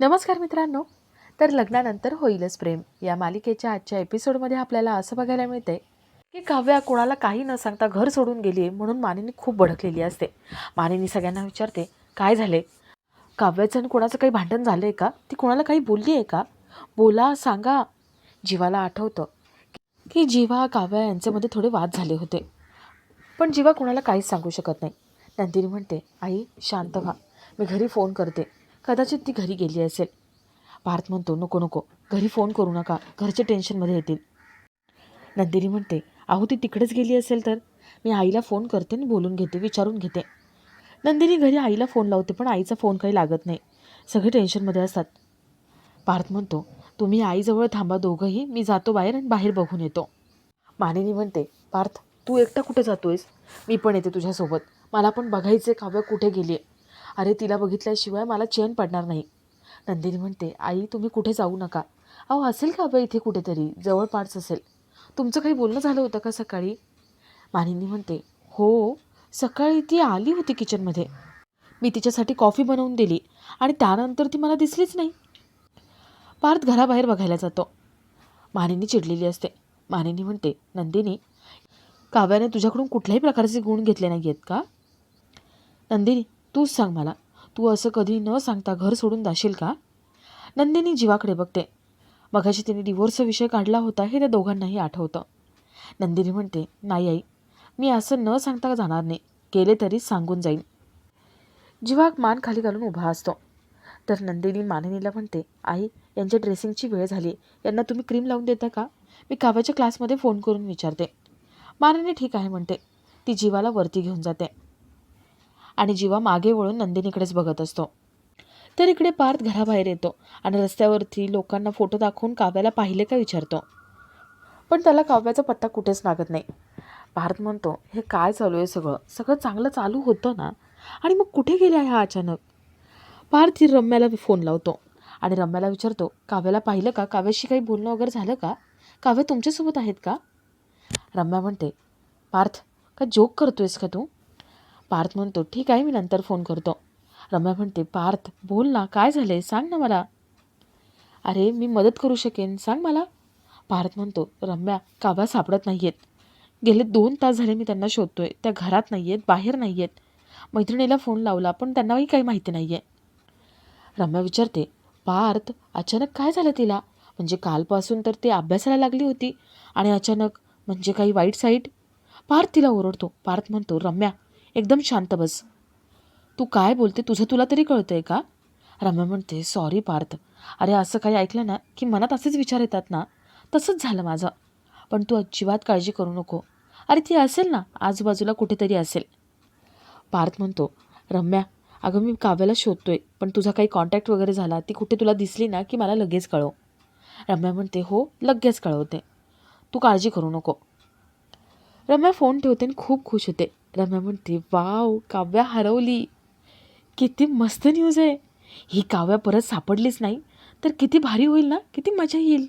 नमस्कार मित्रांनो. तर लग्नानंतर होईलच प्रेम. या मालिकेच्या आजच्या एपिसोडमध्ये आपल्याला असं बघायला मिळते की काव्या कोणाला काही न सांगता घर सोडून गेली आहे म्हणून मानिनी खूप भडकलेली असते. मानिनी सगळ्यांना विचारते काय झाले काव्याचं आणि कोणाचं काही भांडण झालं आहे का? ती कोणाला काही बोलली आहे का? बोला सांगा. जीवाला आठवतं की जीवा काव्या यांच्यामध्ये थोडे वाद झाले होते. पण जीवा कोणाला काहीच सांगू शकत नाही. नंदिनी म्हणते आई शांत व्हा. मी घरी फोन करते. कदाचित ती घरी गेली असेल. पार्थ म्हणतो नको नको. घरी फोन करू नका. घरचे टेन्शनमध्ये येतील. नंदिनी म्हणते अहो ती तिकडेच गेली असेल तर? मी आईला फोन करते आणि बोलून घेते विचारून घेते. नंदिनी घरी आईला फोन लावते पण आईचा फोन काही लागत नाही. सगळे टेन्शनमध्ये असतात. पार्थ म्हणतो तुम्ही आईजवळ थांबा दोघंही. मी जातो बाहेर आणि बाहेर बघून येतो. मानिनी म्हणते पार्थ तू एकटा कुठे जातोयस? मी पण येते तुझ्यासोबत. मला पण बघायचे काव्य कुठे गेली आहे अरे तिला बघितल्याशिवाय मला चैन पडणार नाही. नंदिनी म्हणते आई तुम्ही कुठे जाऊ नका. अहो असेल का काव्य इथे कुठेतरी? जवळपास असेल. तुमचं काही बोलणं झालं होतं का सकाळी? मानिनी म्हणते हो सकाळी ती आली होती किचनमध्ये. मी तिच्यासाठी कॉफी बनवून दिली आणि त्यानंतर ती मला दिसलीच नाही. पार्थ घराबाहेर बघायला जातो. मानिनी चिडलेली असते. मानिनी म्हणते नंदिनी काव्याने तुझ्याकडून कुठल्याही प्रकारचे गुण घेतले नाही आहेत का? नंदिनी तूच सांग मला. तू असं कधी न सांगता घर सोडून जाशील का? नंदिनी जीवाकडे बघते. मगाशी तिने डिवोर्सचा विषय काढला होता हे त्या दोघांनाही आठवतं. नंदिनी म्हणते नाही आई मी असं न सांगता जाणार नाही. केले तरी सांगून जाईन. जीवाक मान खाली घालून उभा असतो. तर नंदिनी मानिनीला म्हणते आई यांच्या ड्रेसिंगची वेळ झाली. यांना तुम्ही क्रीम लावून देता का? मी काव्याच्या क्लासमध्ये फोन करून विचारते. मानिनी ठीक आहे म्हणते. ती जीवाला वरती घेऊन जाते. आणि जीवा मागे वळून नंदिनीकडेच बघत असतो. तर इकडे पार्थ घराबाहेर येतो आणि रस्त्यावरती लोकांना फोटो दाखवून काव्याला पाहिले का विचारतो. पण त्याला काव्याचा पत्ता कुठेच लागत नाही. पार्थ म्हणतो हे काय चालू आहे सगळं? सगळं चांगलं चालू होतं ना? आणि मग कुठे गेले आहे हा अचानक? पार्थ ही रम्याला फोन लावतो आणि रम्याला विचारतो काव्याला पाहिलं का? काव्याशी काही बोलणं वगैरे झालं का? काव्य तुमच्यासोबत आहेत का? रम्या म्हणते पार्थ का जोक करतोयस का तू? पार्थ म्हणतो ठीक आहे मी नंतर फोन करतो. रम्या म्हणते पार्थ बोल ना काय झाले सांग ना मला. अरे मी मदत करू शकेन सांग मला. पार्थ म्हणतो रम्या काबा सापडत नाही आहेत गेले दोन तास झाले मी त्यांना शोधतोय. त्या घरात नाही आहेत बाहेर नाही आहेत मैत्रिणीला फोन लावला पण त्यांनाही काही माहिती नाही आहे रम्या विचारते पार्थ अचानक काय झालं तिला? म्हणजे कालपासून तर ते अभ्यासाला लागली होती आणि अचानक म्हणजे काही वाईट साईट? पार्थ तिला ओरडतो. पार्थ म्हणतो रम्या एकदम शांत बस. तू काय बोलते? तुझं तुला तरी कळतं आहे का? रम्या म्हणते सॉरी पार्थ. अरे असं काही ऐकलं ना की मनात असेच विचार येतात ना? तसंच झालं माझं. पण तू अजिबात काळजी करू नको. अरे ती असेल ना? आजूबाजूला कुठेतरी असेल. पार्थ म्हणतो रम्या अगं मी काव्याला शोधतोय पण तुझा काही कॉन्टॅक्ट वगैरे झाला ती कुठे तुला दिसली ना की मला लगेच कळव. रम्या म्हणते हो लगेच कळवते. तू काळजी करू नको. रम्या फोन ठेवते आणि खूप खुश होते. रम्या म्हणते वाव काव्या हरवली. किती मस्त न्यूज आहे. ही काव्या परत सापडलीच नाही तर किती भारी होईल ना? किती मजा येईल.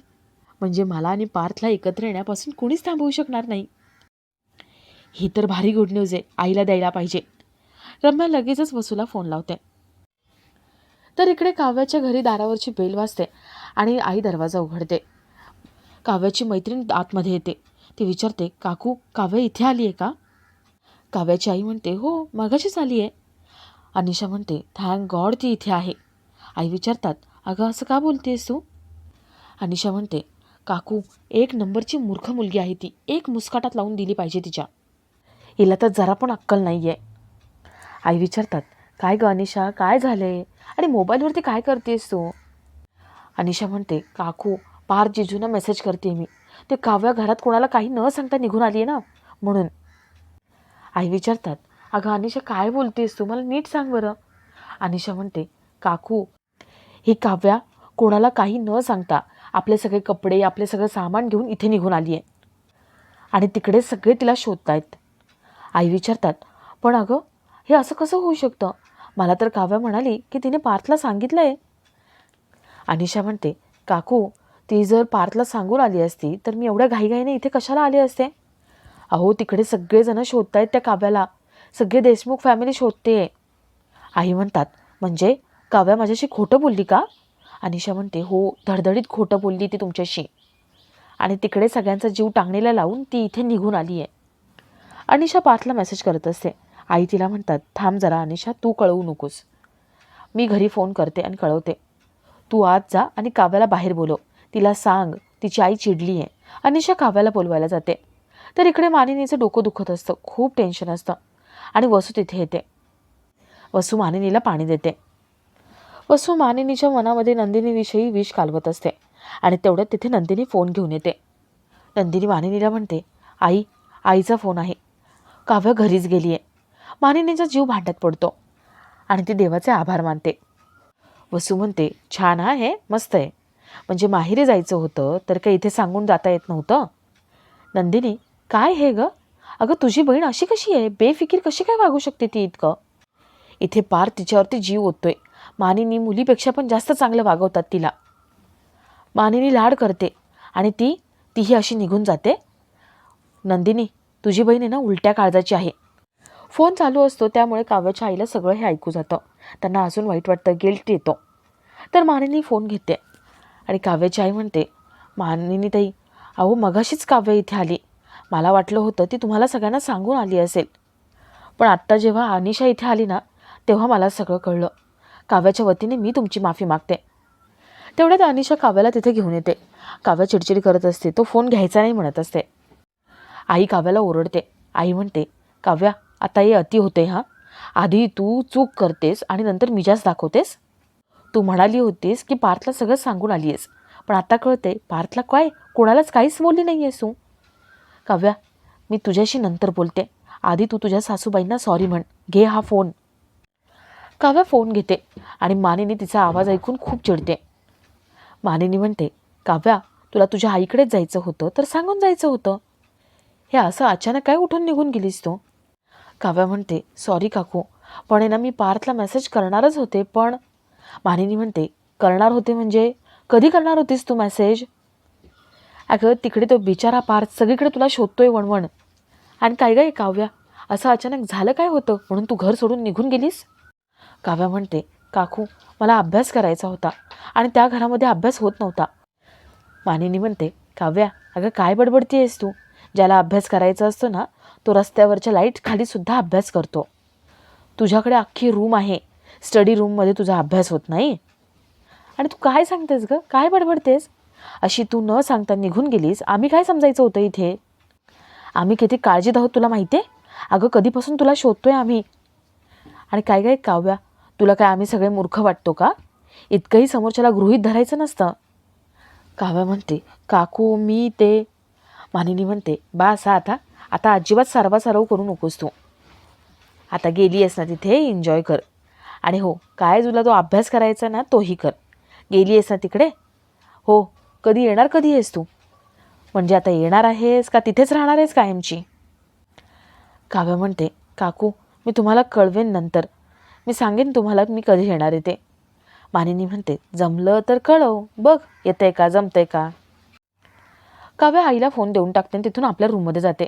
म्हणजे मला आणि पार्थला एकत्र येण्यापासून कोणीच थांबवू शकणार नाही. ही तर भारी गुड न्यूज आहे. आईला द्यायला पाहिजे. रम्या लगेचच वसूला फोन लावते. तर इकडे काव्याच्या घरी दारावरची बेल वाजते आणि आई दरवाजा उघडते. काव्याची मैत्रीण आतमध्ये येते. ती विचारते काकू काव्य इथे आली आहे का? काव्याची आई म्हणते हो मगाशीच आली आहे. अनिशा म्हणते थँक गॉड ती इथे आहे. आई विचारतात अगं असं का बोलतेस तू? अनिशा म्हणते काकू एक नंबरची मूर्ख मुलगी आहे ती. एक मुस्काटात लावून दिली पाहिजे तिच्या. हिला तर जरा पण अक्कल नाही आहे आई विचारतात काय गं अनिशा काय झालं आहे आणि मोबाईलवरती काय करतेस तू? अनिशा म्हणते काकू पार जिजूना मेसेज करते मी. ते काव्या घरात कोणाला काही न सांगता निघून आली आहे ना म्हणून. आई विचारतात अगं अनिशा काय बोलतेस? तू मला नीट सांग बरं. अनिशा म्हणते काकू ही काव्या कोणाला काही न सांगता आपले सगळे कपडे आपले सगळं सामान घेऊन इथे निघून आली आहे आणि तिकडे सगळे तिला शोधतायत. आई विचारतात पण अगं हे असं कसं होऊ शकतं? मला तर काव्या म्हणाली की तिने पार्थला सांगितलं आहे अनिशा म्हणते काकू ती जर पार्थला सांगून आली असती तर मी एवढ्या घाईघाईने इथे कशाला आली असते? अहो तिकडे सगळेजणं शोधतायत त्या काव्याला. सगळे देशमुख फॅमिली शोधते. आई म्हणतात म्हणजे काव्या माझ्याशी खोटं बोलली का? अनिशा म्हणते हो धडधडीत खोटं बोलली ती तुमच्याशी. आणि तिकडे सगळ्यांचा जीव टांगणीला लावून ती इथे निघून आली आहे. अनिशा पार्थला मेसेज करत असते. आई तिला म्हणतात थांब जरा अनिशा तू कळवू नकोस. मी घरी फोन करते आणि कळवते. तू आज जा आणि काव्याला बाहेर बोलव. तिला सांग तिची आई चिडली आहे. अनिशा काव्याला बोलवायला जाते. तर इकडे मानिनीचं डोकं दुखत असतं. खूप टेन्शन असतं. आणि वसू तिथे येते. वसू मानिनीला पाणी देते. वसू मानिनीच्या मनामध्ये नंदिनीविषयी विष कालवत असते. आणि तेवढ्यात तिथे नंदिनी फोन घेऊन येते. नंदिनी मानिनीला म्हणते आई आईचा फोन आहे. काव्य घरीच गेली आहे मानिनीचा जीव भांड्यात पडतो. आणि ती देवाचे आभार मानते. वसू म्हणते छान आहे मस्त आहे. म्हणजे माहेरी जायचं होतं तर काही इथे सांगून जाता येत नव्हतं. नंदिनी काय हे ग? अगं तुझी बहीण अशी कशी आहे? बेफिकीर कशी काय वागू शकते ती इतकं? इथे पार तिच्यावरती जीव ओततोय. मानिनी मुलीपेक्षा पण जास्त चांगलं वागवतात तिला. मानिनी लाड करते आणि ती तीही अशी निघून जाते. नंदिनी तुझी बहीण आहे ना उलट्या काळजाची आहे. फोन चालू असतो त्यामुळे काव्याच्या आईला सगळं हे ऐकू जातं. त्यांना अजून वाईट वाटतं गिल्ट येतो. तर मानिनी फोन घेते आणि काव्याची आई म्हणते मानिनी ताई अहो मगाशीच काव्य इथे आली. मला वाटलं होतं ती तुम्हाला सगळ्यांना सांगून आली असेल. पण आत्ता जेव्हा अनिशा इथे आली ना तेव्हा मला सगळं कळलं. काव्याच्या वतीने मी तुमची माफी मागते. तेवढ्यात अनिशा काव्याला तिथे घेऊन येते. काव्या चिडचिड करत असते तो फोन घ्यायचा नाही म्हणत असते. आई काव्याला ओरडते. आई म्हणते काव्या आता हे अति होते हां? आधी तू चूक करतेस आणि नंतर मिजाज दाखवतेस? तू म्हणाली होतीस की पार्थला सगळं सांगून आली आहेस पण आता कळते पार्थला काय? कोणालाच काहीच बोलली नाही आहेस तू. काव्या मी तुझ्याशी नंतर बोलते. आधी तू तुझ्या सासूबाईंना सॉरी म्हण. घे हा फोन काव्या फोन घेते आणि मानिनी तिचा आवाज ऐकून खूप चिडते. मानिनी म्हणते काव्या तुला तुझ्या आईकडेच जायचं होतं तर सांगून जायचं होतं. हे असं अचानक काय उठून निघून गेलीस तू? काव्या म्हणते सॉरी काकू पण आहे ना मी पार्थला मेसेज करणारच होते पण मानिनी म्हणते करणार होते म्हणजे? कधी करणार होतीस तू मेसेज अगं तिकडे तो बिचारा पार सगळीकडे तुला शोधतोय वणवण. आणि काय काय काव्या? असं अचानक झालं काय होतं म्हणून तू घर सोडून निघून गेलीस? काव्या म्हणते काकू मला अभ्यास करायचा होता आणि त्या घरामध्ये अभ्यास होत नव्हता. मानिनी म्हणते काव्या अगं काय बडबडती आहेस तू? ज्याला अभ्यास करायचा असतो ना तो रस्त्यावरच्या लाइट खाली सुद्धा अभ्यास करतो. तुझ्याकडे अख्खी रूम आहे. स्टडी रूममध्ये तुझा अभ्यास होत नाही. आणि तू काय सांगतेस गं? काय बडबडतेस? अशी तू न सांगता निघून गेलीस आम्ही काय समजायचं होतं इथे? आम्ही किती काळजीत आहोत तुला माहिती आहे? अगं कधीपासून तुला शोधतोय आम्ही? आणि काय काय काव्या तुला काय आम्ही सगळे मूर्ख वाटतो का? इतकंही समोरच्याला गृहीत धरायचं नसतं. काव्या म्हणते काकू मी ते. मानिनी म्हणते बा असा आता आता अजिबात सारवा सारव करू नकोस तू. आता गेली आहेस ना तिथे एन्जॉय कर. आणि हो काय तुला तो अभ्यास करायचा ना तोही कर. गेली आहेस ना तिकडे? हो कधी येणार कधी आहेस तू? म्हणजे आता येणार आहेस का तिथेच राहणार आहेस कायमची? काव्य म्हणते काकू मी तुम्हाला कळवेन नंतर. मी सांगेन तुम्हाला मी कधी येणार आहे ते. मानिनी म्हणते जमलं तर कळव. बघ येतंय का जमतंय का? काव्य आईला फोन देऊन टाकते आणि तिथून आपल्या रूममध्ये जाते.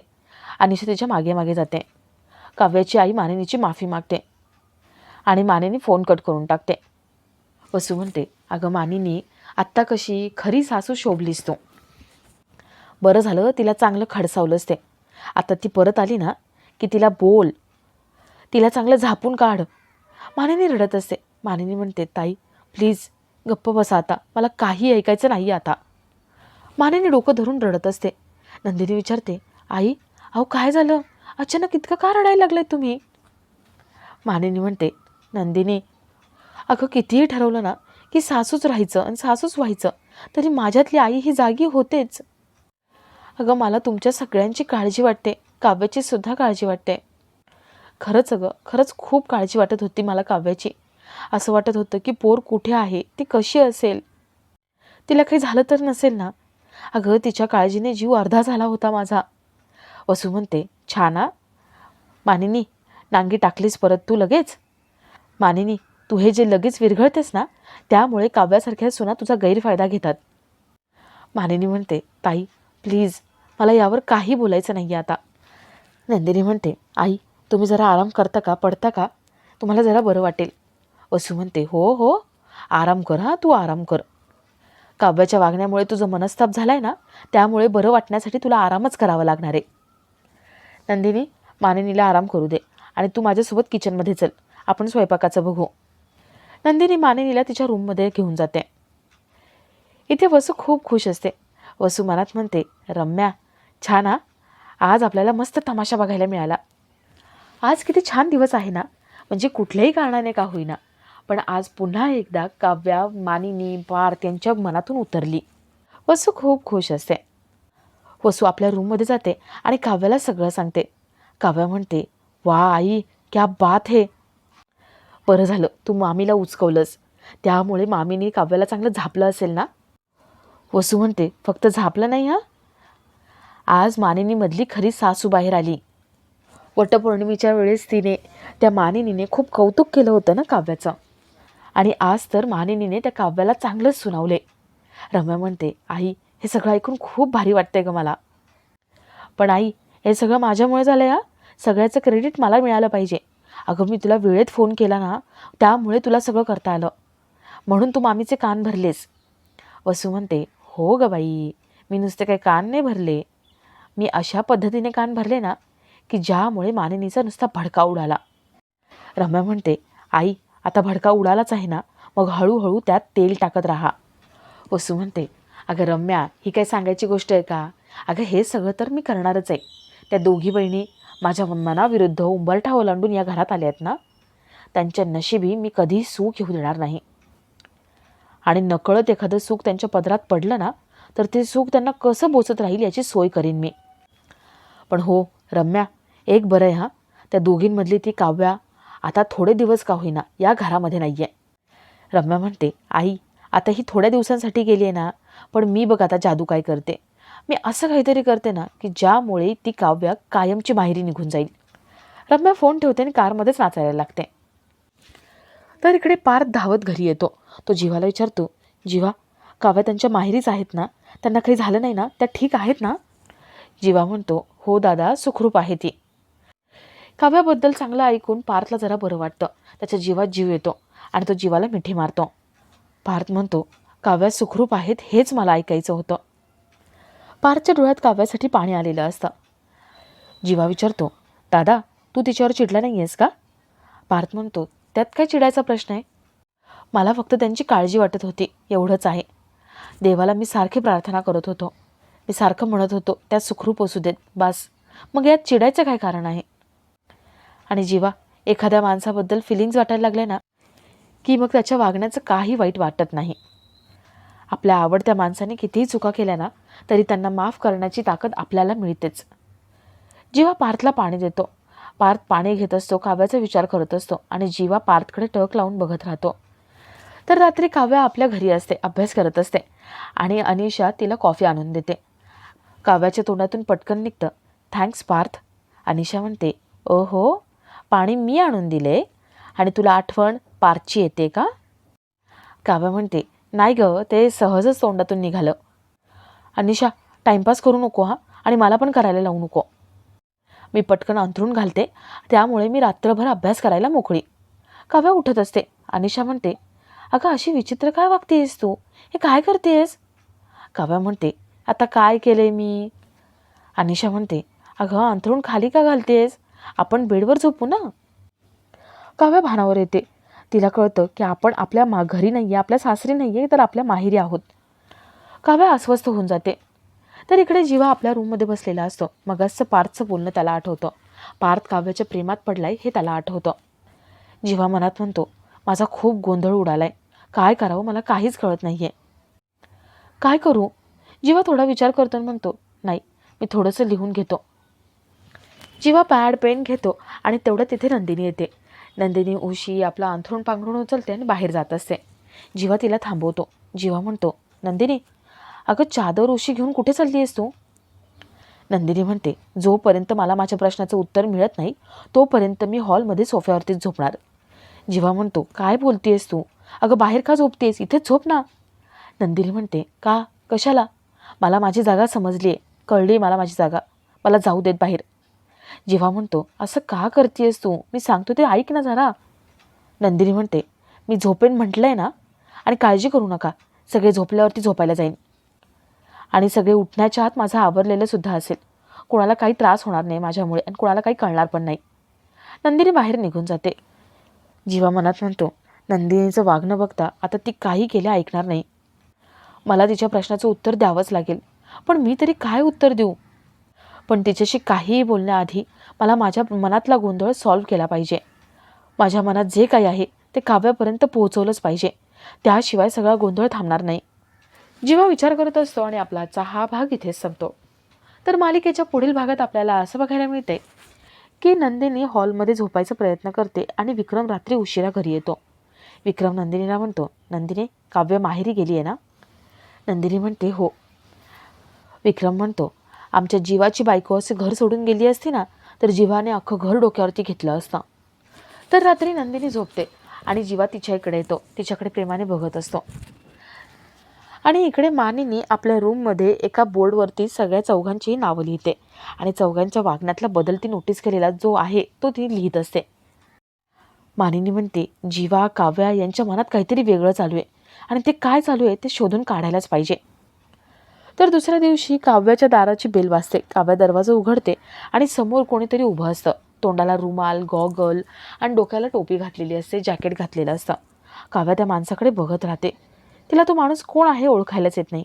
अनिशा तिच्यामागे मागे जाते. काव्याची आई मानिनीची माफी मागते. आणि मानिनी फोन कट करून टाकते. वसू म्हणते अगं मानिनी आत्ता कशी खरी सासू शोभलीस तू. बरं झालं तिला चांगलं खडसावलंच ते. आता ती परत आली ना की तिला बोल. तिला चांगलं झापून काढ. मानिनी रडत असते. मानिनी म्हणते ताई प्लीज गप्प बसा आता. मला काही ऐकायचं नाही आता. मानिनी डोकं धरून रडत असते. नंदिनी विचारते आई अहो काय झालं? अचानक इतकं का रडायला लागलाय तुम्ही? मानिनी म्हणते नंदिनी अगं कितीही ठरवलं ना की सासूच राहायचं आणि सासूच व्हायचं. तरी माझ्यातली आई ही जागी होतेच. अगं मला तुमच्या सगळ्यांची काळजी वाटते. काव्याची सुद्धा काळजी वाटते. खरंच अगं खरंच खूप काळजी वाटत होती मला काव्याची. असं वाटत होतं की पोर कुठे आहे ती कशी असेल? तिला काही झालं तर नसेल ना? अगं तिच्या काळजीने जीव अर्धा झाला होता माझा. वसू म्हणते छाना मानिनी नांगी टाकलीस परत तू लगेच? मानिनी तू हे जे लगेच विरघळतेस ना त्यामुळे काव्यासारख्या सुना तुझा गैरफायदा घेतात. मानिनी म्हणते ताई प्लीज मला यावर काही बोलायचं नाही आता. नंदिनी म्हणते आई तुम्ही जरा आराम करता का पडता का? तुम्हाला जरा बरं वाटेल. वसू म्हणते हो हो आराम कर हां तू आराम कर. काव्याच्या वागण्यामुळे तुझं मनस्ताप झालाय ना त्यामुळे बरं वाटण्यासाठी तुला आरामच करावा लागणार आहे. नंदिनी मानिनीला आराम करू दे आणि तू माझ्यासोबत किचनमध्ये चल. आपण स्वयंपाकाचं बघू. नंदिनी मानिनीला तिच्या रूममध्ये घेऊन जाते. इथे वसू खूप खुश असते. वसू मनात म्हणते रम्या छान हा. आज आपल्याला मस्त तमाशा बघायला मिळाला. आज किती छान दिवस आहे ना. म्हणजे कुठल्याही कारणाने का होईना. पण आज पुन्हा एकदा काव्या मानिनी पार्थ यांच्या मनातून उतरली. वसू खूप खुश असते. वसू आपल्या रूममध्ये जाते आणि काव्याला सगळं सांगते. काव्या म्हणते वा आई क्या बात हे. बरं झालं तू मामीला उचकवलंस. त्यामुळे मामीने काव्याला चांगलं झापलं असेल ना? वसू म्हणते फक्त झापलं नाही हा? आज मानिनीमधली खरी सासू बाहेर आली. वटपौर्णिमेच्या वेळेस तिने त्या मानिनीने खूप कौतुक केलं होतं ना काव्याचं. आणि आज तर मानिनीने त्या काव्याला चांगलंच सुनावले. रम्या म्हणते आई हे सगळं ऐकून खूप भारी वाटतंय ग मला. पण आई हे सगळं माझ्यामुळे झालं या सगळ्याचं क्रेडिट मला मिळालं पाहिजे. अगं मी तुला वेळेत फोन केला ना त्यामुळे तुला सगळं करता आलं. म्हणून तू मामीचे कान भरलेस. वसू म्हणते हो ग बाई मी नुसते काही कान नाही भरले. मी अशा पद्धतीने कान भरले ना की ज्यामुळे मानिनीचा नुसता भडका उडाला. रम्या म्हणते आई आता भडका उडालाच आहे ना मग हळूहळू त्यात तेल टाकत राहा. वसू म्हणते अगं रम्या ही काय सांगायची गोष्ट आहे का? अगं हे सगळं तर मी करणारच आहे. त्या दोघी बहिणी माझ्या मनाविरुद्ध उंबरठा ओलांडून या घरात आल्या आहेत ना? त्यांच्या नशिबी मी कधीही सुख येऊ देणार नाही. आणि नकळत एखादं सुख त्यांच्या पदरात पडलं ना तर ते सुख त्यांना कसं बोचत राहील याची सोय करीन मी. पण हो रम्या एक बरं आहे हां. त्या दोघींमधली ती काव्या आता थोडे दिवस का होईना या घरामध्ये नाही आहे रम्या म्हणते आई आता ही थोड्या दिवसांसाठी गेली आहे ना पण मी बघ आता जादू काय करते. मी असं काहीतरी करते ना की ज्यामुळे ती काव्या कायमची माहेरी निघून जाईल. रम्या फोन ठेवते आणि कारमध्येच नाचायला लागते. तर इकडे पार्थ धावत घरी येतो. तो जीवाला विचारतो जीवा काव्या त्यांच्या माहेरीच आहेत ना? त्यांना काही झालं नाही ना? त्या ठीक आहेत ना? जीवा म्हणतो हो दादा सुखरूप आहे ती. काव्याबद्दल चांगलं ऐकून पार्थला जरा बरं वाटतं. त्याच्या जीवात जीव येतो आणि तो जीवाला मिठी मारतो. पार्थ म्हणतो काव्या सुखरूप आहेत हेच मला ऐकायचं होतं. पारच्या डोळ्यात काव्यासाठी पाणी आलेलं असतं. जीवा विचारतो दादा तू तिच्यावर चिडला नाही आहेस का? पार्थ म्हणतो त्यात काय चिडायचा प्रश्न आहे? मला फक्त त्यांची काळजी वाटत होती एवढंच आहे. देवाला मी सारखी प्रार्थना करत होतो. मी सारखं म्हणत होतो त्यात सुखरूप असू देत बास. मग यात चिडायचं काय कारण आहे? आणि जीवा एखाद्या माणसाबद्दल फिलिंग्ज वाटायला लागल्या ना की मग त्याच्या वागण्याचं काही वाईट वाटत नाही. आपल्या आवडत्या माणसाने कितीही चुका केल्या ना तरी त्यांना माफ करण्याची ताकद आपल्याला मिळतेच. जेव्हा पार्थला पाणी देतो पार्थ पाणी घेत असतो काव्याचा विचार करत असतो आणि जीवा पार्थकडे टक लावून बघत राहतो. तर रात्री काव्या आपल्या घरी असते अभ्यास करत असते आणि अनिशा तिला कॉफी आणून देते. काव्याच्या तोंडातून पटकन निघतं थँक्स पार्थ. अनिशा म्हणते ओहो पाणी मी आणून दिले आणि तुला आठवण पार्थची येते का? काव्या म्हणते नाही गं ते सहजच तोंडातून निघालं. अनिशा टाईमपास करू नको हा. आणि मला पण करायला लावू नको. मी पटकन अंथरूण घालते. त्यामुळे मी रात्रभर अभ्यास करायला मोकळी. काव्या उठत असते. अनिशा म्हणते अगं अशी विचित्र काय वागतेस तू? हे काय करतेस? काव्या म्हणते आता काय केलंय मी? अनिशा म्हणते अगं अंथरूण खाली का घालतेस? आपण बेडवर झोपू ना. काव्या भानावर येते. तिला कळतं की आपण आपल्या मा घरी नाही आहे आपल्या सासरी नाही आहे तर आपल्या माहेरी आहोत. काव्या अस्वस्थ होऊन जाते. तर इकडे जीवा आपल्या रूममध्ये बसलेला असतो. मगासचं पार्थचं बोलणं त्याला आठवतं. पार्थ काव्याच्या प्रेमात पडलाय हे त्याला आठवतं. जीवा मनात म्हणतो माझा खूप गोंधळ उडालाय. काय करावं? मला काहीच कळत नाही आहे काय करू? जीवा थोडा विचार करतो आणि म्हणतो नाही मी थोडंसं लिहून घेतो. जीवा पॅड पेन घेतो आणि तेवढं तिथे नंदिनी येते. नंदिनी उशी आपला अंथरूण पांघरूण उचलते आणि बाहेर जात असते. जीवा तिला थांबवतो जीवा म्हणतो नंदिनी अगं चादर उशी घेऊन कुठे चालली आहेस तू? नंदिनी म्हणते जोपर्यंत मला माझ्या प्रश्नाचं उत्तर मिळत नाही तोपर्यंत मी हॉलमध्ये सोफ्यावरतीच झोपणार. जीवा म्हणतो काय बोलतेस तू? अगं बाहेर का झोपतेस? इथेच झोप ना. नंदिनी म्हणते का? कशाला? मला माझी जागा समजली आहे कळली मला माझी जागा. मला जाऊ देत बाहेर. जेव्हा म्हणतो असं का करतेस तू? मी सांगतो ते ऐक ना जरा. नंदिनी म्हणते मी झोपेन म्हटलं आहे ना आणि काळजी करू नका. सगळे झोपल्यावरती झोपायला जाईन. आणि सगळे उठण्याच्या आत माझं आवरलेलं सुद्धा असेल. कोणाला काही त्रास होणार नाही माझ्यामुळे आणि कोणाला काही कळणार पण नाही. नंदिनी बाहेर निघून जाते. जीवा मनात म्हणतो नंदिनीचं वागणं बघता आता ती काही केलं ऐकणार नाही. मला तिच्या प्रश्नाचं उत्तर द्यावंच लागेल. पण मी तरी काय उत्तर देऊ? पण तिच्याशी काहीही बोलण्याआधी मला माझ्या मनातला गोंधळ सॉल्व्ह केला पाहिजे. माझ्या मनात जे काही आहे ते काव्यापर्यंत पोहोचवलंच पाहिजे. त्याशिवाय सगळा गोंधळ थांबणार नाही. जेव्हा विचार करत असतो आणि आपला आजचा हा भाग इथेच संपतो तर मालिकेच्या पुढील भागात आपल्याला असं बघायला मिळते की नंदिनी हॉलमध्ये झोपायचा प्रयत्न करते आणि विक्रम रात्री उशिरा घरी येतो. विक्रम नंदिनीला म्हणतो नंदिनी काव्य माहेरी गेली आहे ना? नंदिनी म्हणते हो. विक्रम म्हणतो आमच्या जीवाची बायको असे घर सोडून गेली असती ना तर जीवाने अख्खं घर डोक्यावरती घेतलं असतं. तर रात्री नंदिनी झोपते आणि जीवा तिच्या इकडे येतो. तिच्याकडे प्रेमाने बघत असतो. आणि इकडे मानिनी आपल्या रूममध्ये एका बोर्डवरती सगळ्या चौघांचीही नावं लिहिते आणि चौघांच्या वागण्यातला बदल ती नोटीस केलेला जो आहे तो ती लिहित असते. मानिनी म्हणते जीवा काव्या यांच्या मनात काहीतरी वेगळं चालू आहे आणि ते काय चालू आहे ते शोधून काढायलाच पाहिजे. तर दुसऱ्या दिवशी काव्याच्या दाराची बेल वाजते. काव्या दरवाजा उघडते आणि समोर कोणीतरी उभं असतं. तोंडाला रुमाल गॉगल आणि डोक्याला टोपी घातलेली असते जॅकेट घातलेलं असतं. काव्या त्या माणसाकडे बघत राहते. तिला तो माणूस कोण आहे ओळखायलाच येत नाही.